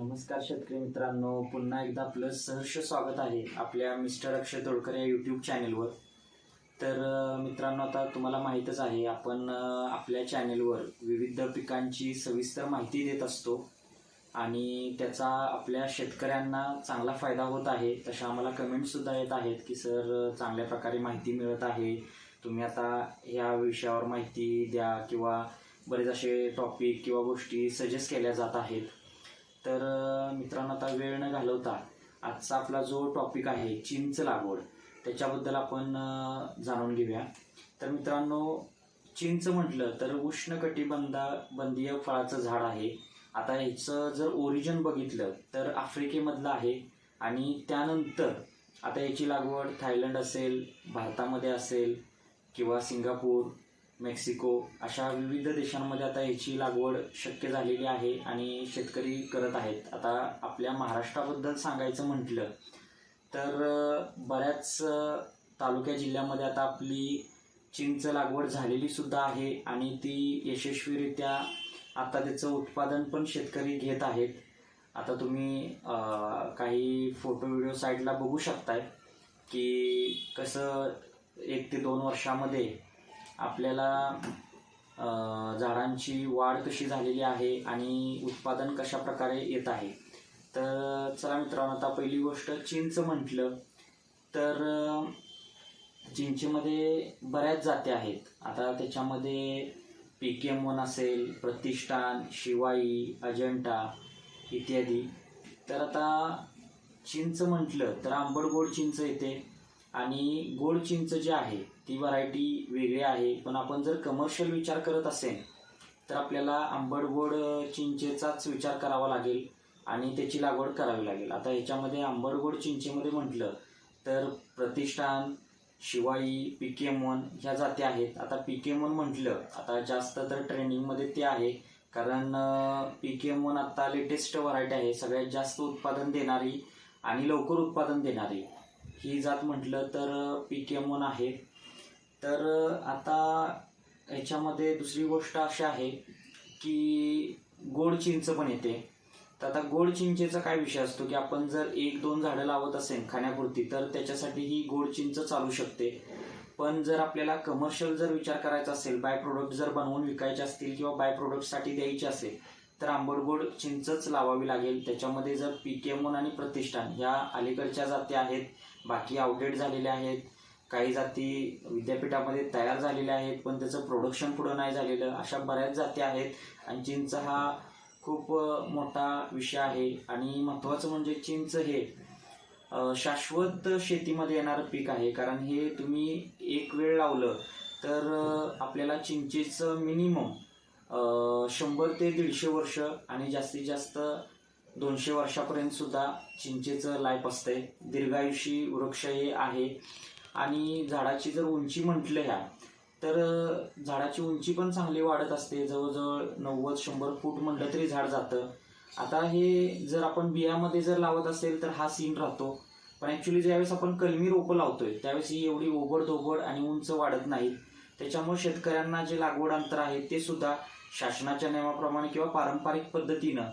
नमस्कार शेतकरी मित्रांनो पुन्हा एकदा आपलं सहर्ष स्वागत आहे आपल्या मिस्टर अक्षय तोडकर या यूट्यूब चॅनेलवर तर मित्रांनो आता तुम्हाला माहीतच आहे आपण आपल्या चॅनेलवर विविध पिकांची सविस्तर माहिती देत असतो आणि त्याचा आपल्या शेतकऱ्यांना चांगला फायदा होत आहे तशा आम्हाला कमेंटसुद्धा येत आहेत की सर चांगल्या प्रकारे माहिती मिळत आहे तुम्ही आता ह्या विषयावर माहिती द्या किंवा बरेच असे टॉपिक किंवा गोष्टी सजेस्ट केल्या जात आहेत. तर मित्रांनो आता वेळ न घालवता आजचा आपला जो टॉपिक आहे चिंच लागवड त्याच्याबद्दल आपण जाणून घेऊया. तर मित्रांनो चिंच म्हटलं तर उष्णकटिबंधा बंदीय फळाचं झाड आहे. आता ह्याचं जर ओरिजिन बघितलं तर आफ्रिकेमधलं आहे आणि त्यानंतर आता याची लागवड थायलंड असेल भारतामध्ये असेल किंवा सिंगापूर मेक्सिको अशा विविध देशांमध्ये आता याची लागवड शक्य झालेली आहे आणि शेतकरी करत आहेत. आता आपल्या महाराष्ट्राबद्दल सांगायचं म्हटलं तर बऱ्याच तालुक्या जिल्ह्यामध्ये आता आपली चिंच लागवड झालेली सुद्धा आहे आणि ती यशस्वीरित्या आता त्याचं उत्पादन पण शेतकरी घेत आहेत. आता तुम्ही काही फोटो व्हिडिओ साईडला बघू शकताय की कसं एक ते दोन वर्षामध्ये आपल्याला झाडांची वाढ कशी झालेली आहे आणि उत्पादन कशा प्रकारे येत आहे. तर चला मित्रांनो आता पहिली गोष्ट चिंच म्हटलं. तर चिंचेमध्ये बऱ्याच जाती आहेत. आता त्याच्यामध्ये पी के एम वन असेल प्रतिष्ठान शिवाई अजंटा इत्यादी. तर आता चिंच म्हटलं तर आंबट गोड चिंच येते. आणि गोड चिंच जी आहे ती व्हरायटी वेगळी आहे. पण आपण जर कमर्शियल विचार करत असेल तर आपल्याला आंबट गोड चिंचेचाच विचार करावा लागेल आणि त्याची लागवड करावी लागेल. आता ह्याच्यामध्ये आंबट गोड चिंचेमध्ये म्हटलं तर प्रतिष्ठान शिवाई पी के ह्या जाती आहेत. आता पी के म्हटलं आता जास्त तर ट्रेंडिंगमध्ये ते आहे. कारण पी के आता लेटेस्ट व्हरायटी आहे. सगळ्यात जास्त उत्पादन देणारी आणि लवकर उत्पादन देणारी. ही जात म्हटलं तर पी टी एम वन आहे. तर आता ह्याच्यामध्ये दुसरी गोष्ट अशी आहे की गोड चिंच पण येते. तर आता गोड चिंचेचा काय विषय असतो की आपण जर एक दोन झाडं लावत असेल खाण्यापुरती तर त्याच्यासाठी ही गोड चिंच चालू शकते. पण जर आपल्याला कमर्शियल जर विचार करायचा असेल बाय प्रोडक्ट जर बनवून विकायचे असतील किंवा बाय प्रोडक्टसाठी द्यायचे असेल तर आंबडगोड चिंचच लावावी लागेल. त्याच्यामध्ये जर पी के आणि प्रतिष्ठान ह्या अलीकडच्या जाती आहेत बाकी आउटडेट झालेल्या आहेत काही जाती विद्यापीठामध्ये तयार झालेल्या आहेत पण त्याचं प्रोडक्शन पुढं नाही झालेलं अशा बऱ्याच जाती आहेत. आणि चिंच हा खूप मोठा विषय आहे. आणि महत्त्वाचं म्हणजे चिंच हे शाश्वत शेतीमध्ये येणारं पीक आहे. कारण हे तुम्ही एक वेळ लावलं तर आपल्याला चिंचेचं मिनिमम शंभर ते दीडशे वर्ष आणि जास्तीत जास्त दोनशे वर्षापर्यंत सुद्धा चिंचेचं लाईफ असतंय. दीर्घायुषी वृक्ष हे आहे. आणि झाडाची जर उंची म्हटलं ह्या तर झाडाची उंची पण चांगली वाढत असते. जवळजवळ नव्वद शंभर फूट म्हटलं तरी झाड जातं. आता हे जर आपण बियामध्ये जर लावत असेल तर हा सीन राहतो. पण ॲक्च्युली ज्यावेळेस आपण कलमी रोपं लावतोय त्यावेळेस ही एवढी ओबड धोबड आणि उंच वाढत नाही त्याच्यामुळे शेतकऱ्यांना जे लागवड अंतर आहे ते सुद्धा शासनाच्या नियमाप्रमाणे किंवा पारंपरिक पद्धतीनं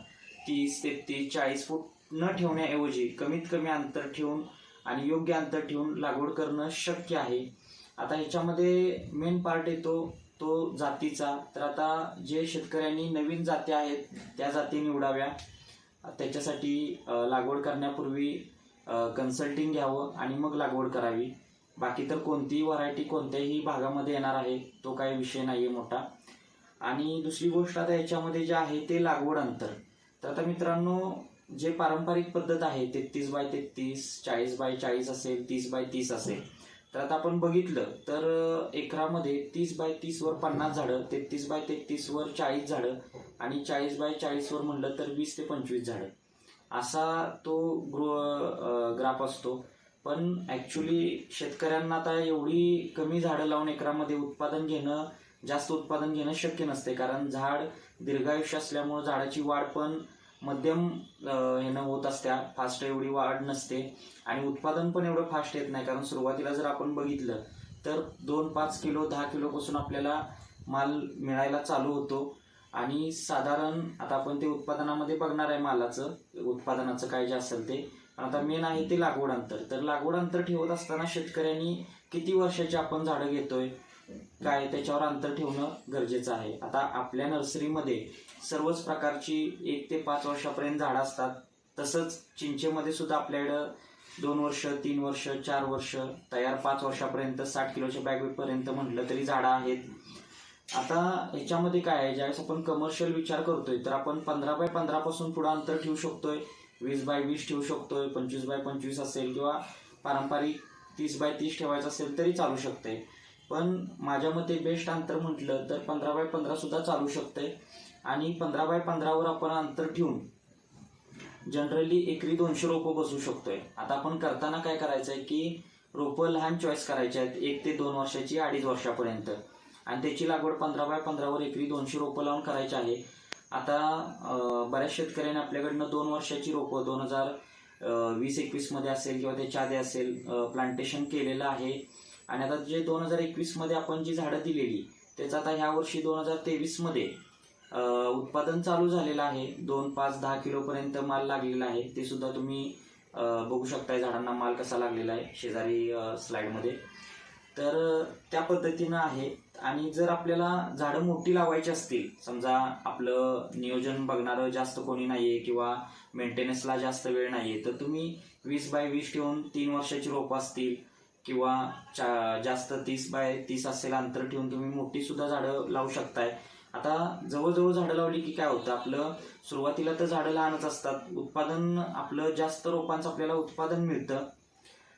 तीस तेहतीस चाळीस फूट न ठेवण्याऐवजी कमीत कमी अंतर ठेवून आणि योग्य अंतर ठेवून लागवड करणं शक्य आहे. आता ह्याच्यामध्ये मेन पार्ट येतो तो जातीचा. तर आता जे शेतकऱ्यांनी नवीन जाती आहेत त्या जाती निवडाव्या. त्याच्यासाठी लागवड करण्यापूर्वी कन्सल्टिंग घ्यावं आणि मग लागवड करावी. बाकी तर कोणतीही व्हरायटी कोणत्याही भागामध्ये येणार आहे तो काही विषय नाही आहे मोठा. आणि दुसरी गोष्ट आता याच्यामध्ये जे आहे ते लागवड अंतर. तर आता मित्रांनो जे पारंपरिक पद्धत आहे तेहतीस बाय तेहतीस चाळीस बाय चाळीस असेल तीस बाय तीस असेल. तर आता आपण बघितलं तर एकरामध्ये तीस बाय तीसवर पन्नास झाडं तेहतीस बाय तेहतीसवर चाळीस झाडं आणि चाळीस बाय चाळीसवर म्हणलं तर वीस ते पंचवीस झाडं. असा तो गृह ग्राफ असतो. पण ॲक्च्युली शेतकऱ्यांना आता एवढी कमी झाडं लावून एकरामध्ये उत्पादन घेणं जास्त उत्पादन घेणं शक्य नसते कारण झाड दीर्घायुष्य असल्यामुळं झाडाची वाढ पण मध्यम अ, ह्यानं होत असत्या फास्ट एवढी वाढ नसते आणि उत्पादन पण एवढं फास्ट येत नाही कारण सुरुवातीला जर आपण बघितलं तर दोन पाच किलो दहा किलोपासून आपल्याला माल मिळायला चालू होतो. आणि साधारण आता आपण ते उत्पादनामध्ये बघणार आहे मालाचं उत्पादनाचं काय जे असेल ते. पण आता मेन आहे ते लागवड अंतर. तर लागवड अंतर ठेवत असताना शेतकऱ्यांनी किती वर्षाची आपण झाडं घेतोय? काय त्याच्यावर अंतर ठेवणं गरजेचं आहे. आता आपल्या नर्सरीमध्ये सर्वच प्रकारची एक ते पाच वर्षापर्यंत झाडं असतात. तसंच चिंचेमध्ये सुद्धा आपल्याकडं दोन वर्ष तीन वर्ष चार वर्ष तयार पाच वर्षापर्यंत साठ किलोच्या बॅगपर्यंत म्हटलं तरी झाडं आहेत. आता ह्याच्यामध्ये काय आहे? ज्यावेळेस आपण कमर्शियल विचार करतोय तर आपण पंधरा बाय पंधरा पासून अंतर ठेवू शकतोय. वीस बाय वीस ठेवू शकतोय पंचवीस बाय पंचवीस असेल किंवा पारंपरिक तीस बाय तीस ठेवायचं असेल तरी चालू शकते पण माझ्या मते बेस्ट अंतर म्हटलं तर पंधरा बाय पंधरा सुद्धा चालू शकते आणि पंधरा बाय पंधरावर आपण अंतर ठेवून जनरली एकरी दोनशे रोपं बसू शकतोय. आता आपण करताना काय करायचं आहे की रोपं लहान चॉईस करायचे आहेत. एक ते दोन वर्षाची अडीच वर्षापर्यंत. आणि त्याची लागवड पंधरा बाय पंधरावर एकरी दोनशे रोपं लावून करायची आहे. आता बऱ्याच शेतकऱ्यांनी आपल्याकडनं दोन वर्षाची रोपं दोन हजार वीस एकवीसमध्ये असेल किंवा त्याच्या आधी असेल प्लांटेशन केलेलं आहे. आणि आता जे दोन हजार एकवीसमध्ये आपण जी झाडं दिलेली त्याचं आता ह्या वर्षी दोन हजार तेवीसमध्ये उत्पादन चालू झालेलं आहे. दोन पाच दहा किलोपर्यंत माल लागलेला आहे. ते सुद्धा तुम्ही बघू शकताय झाडांना माल कसा लागलेला आहे शेजारी स्लाईडमध्ये तर त्या पद्धतीनं आहे. आणि जर आपल्याला झाडं मोठी लावायची असतील समजा आपलं नियोजन बघणारं जास्त कोणी नाहीये किंवा मेंटेनन्सला जास्त वेळ नाहीये तर तुम्ही वीस बाय वीस ठेवून तीन वर्षाची रोपं असतील किंवा चा- जास्त तीस बाय तीस असेल अंतर ठेवून तुम्ही मोठी सुद्धा झाडं लावू शकताय. आता जवळजवळ झाडं लावली की काय होतं आपलं सुरुवातीला तर झाडं लहानच असतात. उत्पादन आपलं जास्त रोपांचं आपल्याला उत्पादन मिळतं.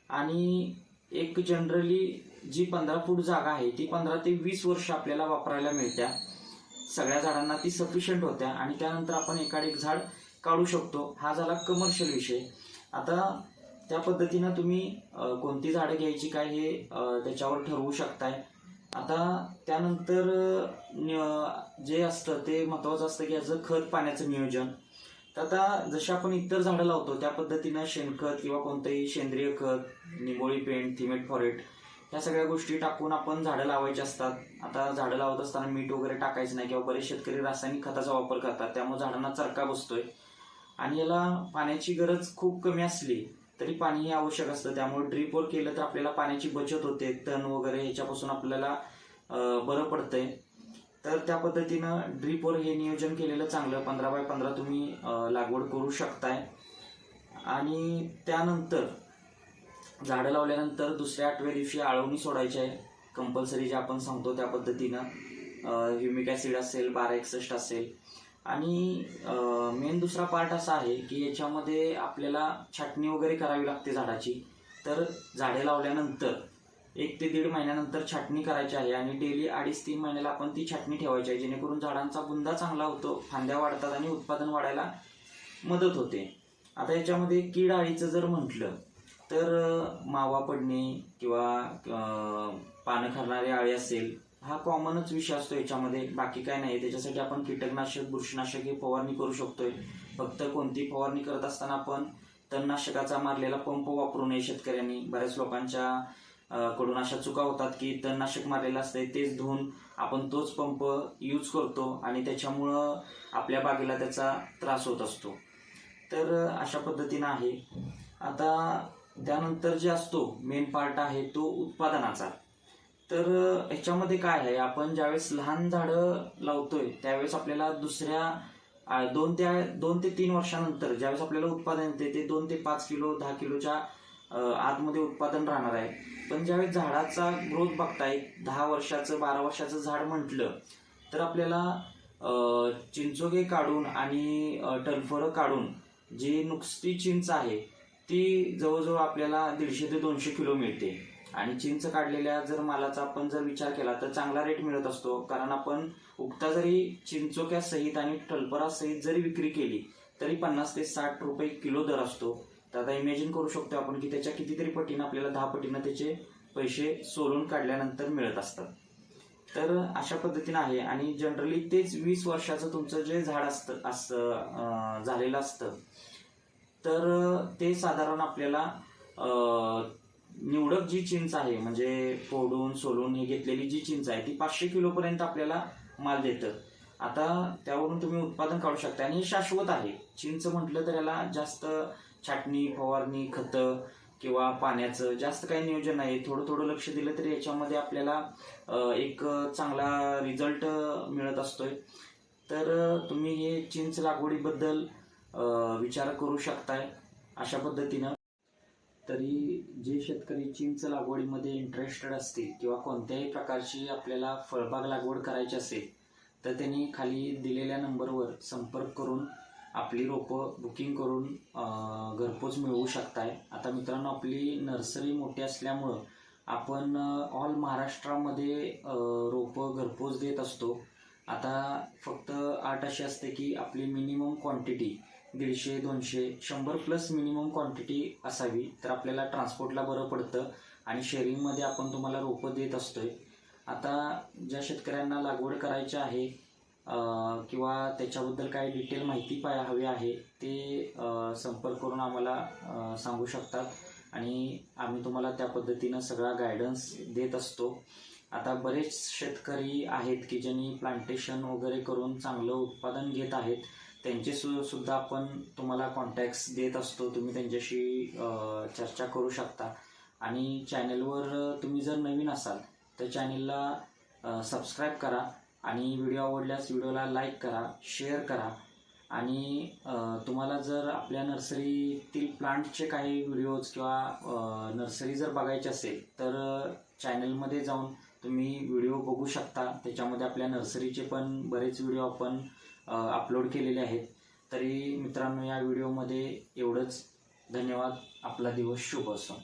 आणि एक जनरली जी पंधरा फूट जागा आहे ती पंधरा ते वीस वर्ष आपल्याला वापरायला मिळत्या. सगळ्या झाडांना ती सफिशियंट होत्या आणि त्यानंतर आपण एकाड एक झाड काढू शकतो. हा झाला कमर्शियल विषय. आता त्या पद्धतीनं तुम्ही कोणती झाडं घ्यायची काय हे त्याच्यावर ठरवू शकताय. आता त्यानंतर न- जे असतं ते महत्वाचं असतं की याचं खत पाण्याचं नियोजन. तर आता जसे आपण इतर झाडं लावतो त्या पद्धतीनं शेणखत किंवा कोणतंही सेंद्रिय खत निंबोळी पेंट थिमेट फॉरेट ह्या सगळ्या गोष्टी टाकून आपण झाडं लावायची असतात. आता झाडं लावत असताना मीठ वगैरे टाकायचं नाही किंवा बरेच शेतकरी रासायनिक खताचा वापर करतात त्यामुळे झाडांना चरका बसतोय. आणि याला पाण्याची गरज खूप कमी असली तरी पाणी हे आवश्यक असतं. त्यामुळे ड्रीपवर केलं तर आपल्याला पाण्याची बचत होते. तण वगैरे ह्याच्यापासून आपल्याला बरं पडतंय. तर त्या पद्धतीनं ड्रीपवर हे नियोजन केलेलं चांगलं. पंधरा बाय पंधरा तुम्ही लागवड करू शकताय. आणि त्यानंतर झाडं लावल्यानंतर दुसऱ्या आठव्या दिवशी आळवणी सोडायची आहे. कंपल्सरी जे आपण सांगतो त्या पद्धतीनं. ह्युमिक ॲसिड असेल बारा एकसष्ट असेल. आणि मेन दुसरा पार्ट असा आहे की याच्यामध्ये आपल्याला छाटणी वगैरे करावी लागते झाडाची. तर झाडे लावल्यानंतर एक ते दीड महिन्यानंतर छाटणी करायची आहे आणि डेली अडीच तीन महिन्याला आपण ती छाटणी ठेवायची आहे जेणेकरून झाडांचा बुंदा चांगला होतो फांद्या वाढतात आणि उत्पादन वाढायला मदत होते. आता याच्यामध्ये कीड अळीचं जर म्हटलं तर मावा पडणे किंवा पानं खाणारी आळी असेल हा कॉमनच विषय असतो याच्यामध्ये. बाकी काय नाही. त्याच्यासाठी आपण कीटकनाशक बुरशीनाशक हे फवारणी करू शकतोय. फक्त कोणती फवारणी करत असताना आपण तणनाशकाचा मारलेला पंप वापरू नये शेतकऱ्यांनी. बऱ्याच लोकांच्या कडून अशा चुका होतात की तणनाशक मारलेलं असतंय तेच धुवून आपण तोच पंप यूज करतो आणि त्याच्यामुळं आपल्या बागेला त्याचा त्रास होत असतो. तर अशा पद्धतीनं आहे. आता त्यानंतर जे असतो मेन पार्ट आहे तो उत्पादनाचा. तर ह्याच्यामध्ये काय आहे? आपण ज्यावेळेस लहान झाडं लावतोय त्यावेळेस आपल्याला दुसऱ्या दोन त्या दोन ते तीन वर्षानंतर ज्यावेळेस आपल्याला उत्पादन येते ते दोन ते पाच किलो दहा किलोच्या आतमध्ये उत्पादन राहणार आहे. पण ज्यावेळेस झाडाचा ग्रोथ बघताय दहा वर्षाचं बारा वर्षाचं झाड म्हटलं तर आपल्याला चिंचोगे काढून आणि टलफरं काढून जी नुकती चिंच आहे ती जवळजवळ आपल्याला दीडशे ते दोनशे किलो मिळते. आणि चिंच काढलेल्या जर मालाचा आपण जर विचार केला तर चांगला रेट मिळत असतो. कारण आपण उगता जरी चिंचोक्या सहित आणि टलपरा सहित जरी विक्री केली तरी पन्नास ते साठ रुपये किलो दर असतो. तर आता इमॅजिन करू शकतो आपण की त्याच्या कितीतरी पटीनं आपल्याला दहा पटीनं त्याचे पैसे सोलून काढल्यानंतर मिळत असतात. तर अशा पद्धतीनं आहे. आणि जनरली तेच वीस वर्षाचं तुमचं जे झाड असतं असतं झालेलं असतं तर ते साधारण आपल्याला निवडक जी चिंच आहे म्हणजे फोडून सोलून हे घेतलेली जी चिंच आहे ती पाचशे किलोपर्यंत आपल्याला माल देतं. आता त्यावरून तुम्ही उत्पादन काढू शकता. आणि हे शाश्वत आहे. चिंच म्हटलं तर याला जास्त छाटणी फवारणी खतं किंवा पाण्याचं जास्त काही नियोजन नाही. थोडं थोडं लक्ष दिलं तरी याच्यामध्ये आपल्याला एक चांगला रिझल्ट मिळत असतोय. तर तुम्ही हे चिंच लागवडीबद्दल विचार करू शकताय अशा पद्धतीनं. तरी जे शेतकरी चिंच लागवडीमध्ये इंटरेस्टेड असतील किंवा कोणत्याही प्रकारची आपल्याला फळबाग लागवड करायची असेल तर त्यांनी खाली दिलेल्या नंबरवर संपर्क करून आपली रोपं बुकिंग करून घरपोच मिळवू शकताय. आता मित्रांनो आपली नर्सरी मोठी असल्यामुळं आपण ऑल महाराष्ट्रामध्ये रोपं घरपोच देत असतो. आता फक्त आठ अशी असते की आपली मिनिमम क्वांटिटी दीडशे दोनशे शंभर प्लस मिनिमम क्वांटिटी असावी. तर आपल्याला ट्रान्सपोर्टला बरं पडतं आणि शेअरिंगमध्ये आपण तुम्हाला रोपं देत असतोय. आता ज्या शेतकऱ्यांना लागवड करायची आहे किंवा त्याच्याबद्दल काही डिटेल माहिती पाय हवी आहे ते संपर्क करून आम्हाला सांगू शकतात. आणि आम्ही तुम्हाला त्या पद्धतीनं सगळा गायडन्स देत असतो. आता बरेच शेतकरी आहेत की ज्यांनी प्लांटेशन वगैरे करून चांगलं उत्पादन घेत आहेत. त्यांचे सु सुद्धा आपण तुम्हाला कॉन्टॅक्ट्स देत असतो. तुम्ही त्यांच्याशी चर्चा करू शकता. आणि चॅनलवर तुम्ही जर नवीन असाल तर चॅनेलला सबस्क्राईब करा आणि व्हिडिओ आवडल्यास व्हिडिओला लाईक करा शेअर करा. आणि तुम्हाला जर आपल्या नर्सरीतील प्लांटचे काही व्हिडिओज किंवा नर्सरी जर बघायची असेल तर चॅनलमध्ये जाऊन तुम्ही व्हिडिओ बघू शकता. त्याच्यामध्ये आपल्या नर्सरीचे पण बरेच व्हिडिओ आपण अपलोड केलेले आहेत. तरी मित्रांनो या व्हिडिओमध्ये एवढंच. धन्यवाद. आपला दिवस शुभ असो.